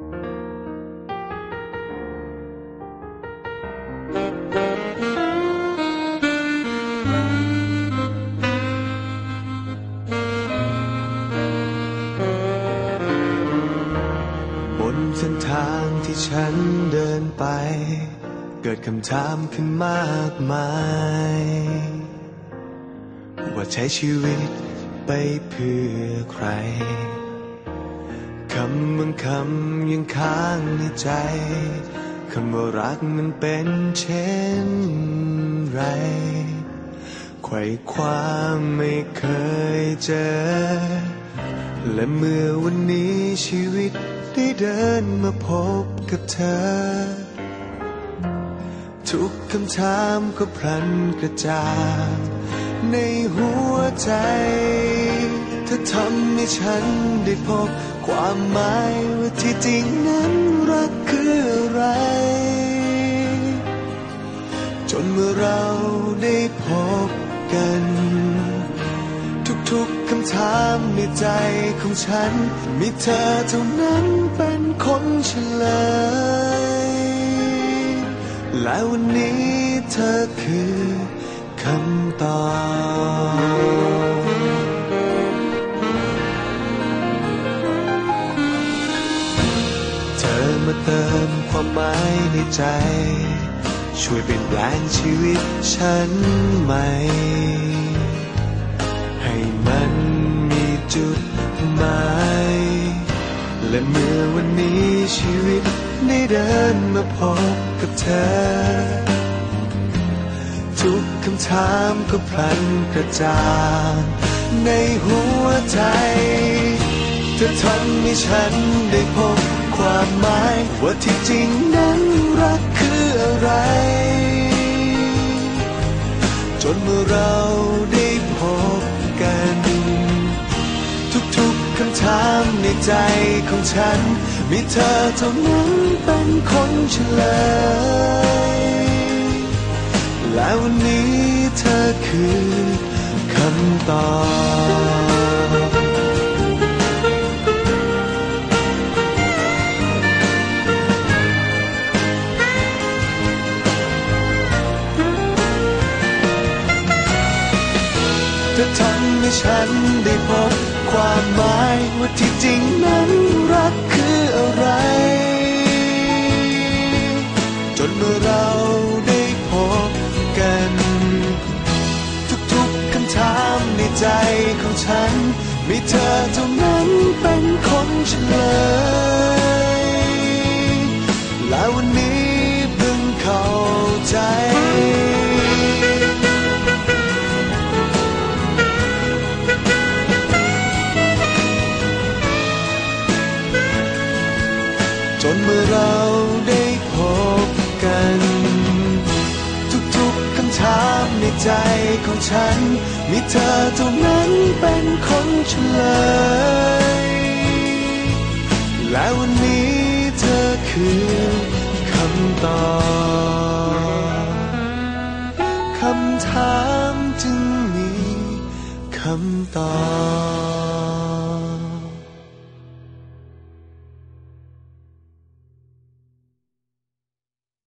บนเส้นทางที่ฉันเดินไป เกิดคำถามขึ้นมากมาย ว่าใช้ชีวิตไปเพื่อใครำบางคำยังค้างในใจคำว่ารักมันเป็นเช่นไรไขว่คว้าไม่เคยเจอ และเมื่อวันนี้ชีวิตได้เดินมาพบกับเธอ ทุกคำถามก็พลันกระจางในหัวใจ เธอทำให้ฉันได้พบความหมายว่าที่จริงนั้นรักคืออะไร จนเมื่อเราได้พบกัน ทุกๆคำถามในใจของฉัน มีเธอเท่านั้นเป็นคนเฉลย และวันนี้เธอคือคำตอบ มาเติมความหมายในใจ ช่วยเปลี่ยนแปลงชีวิตฉันใหม่ ให้มันมีจุดหมายและเมื่อวันนี้ชีวิตได้เดินมาพบกับเธอทุกคำถามก็พลันกระจ่างในหัวใจ เธอทำให้ฉันได้พบ ความหมาย ว่าที่จริงนั้นรักคืออะไร จนเมื่อเราได้พบกัน ทุกๆคำถามในใจของฉัน มีเธอเท่านั้นเป็นคนเฉลยและวันนี้เธอคือคำตอบ ธอทำให้ฉันได้พบความหมายว่าที่จริงนั้นรักคืออะไร จนเมื่อเราได้พบกัน ทุกๆคำถามในใจของฉันมีเธอเท่านั้นเป็นคน นเมื่อเราได้พบกัน ทุกๆคำถามในใจของฉัน มีเธอเท่านั้นเป็นคนเฉลย และวันนี้เธอคือคำตอบคำถามจึงมีคำตอบ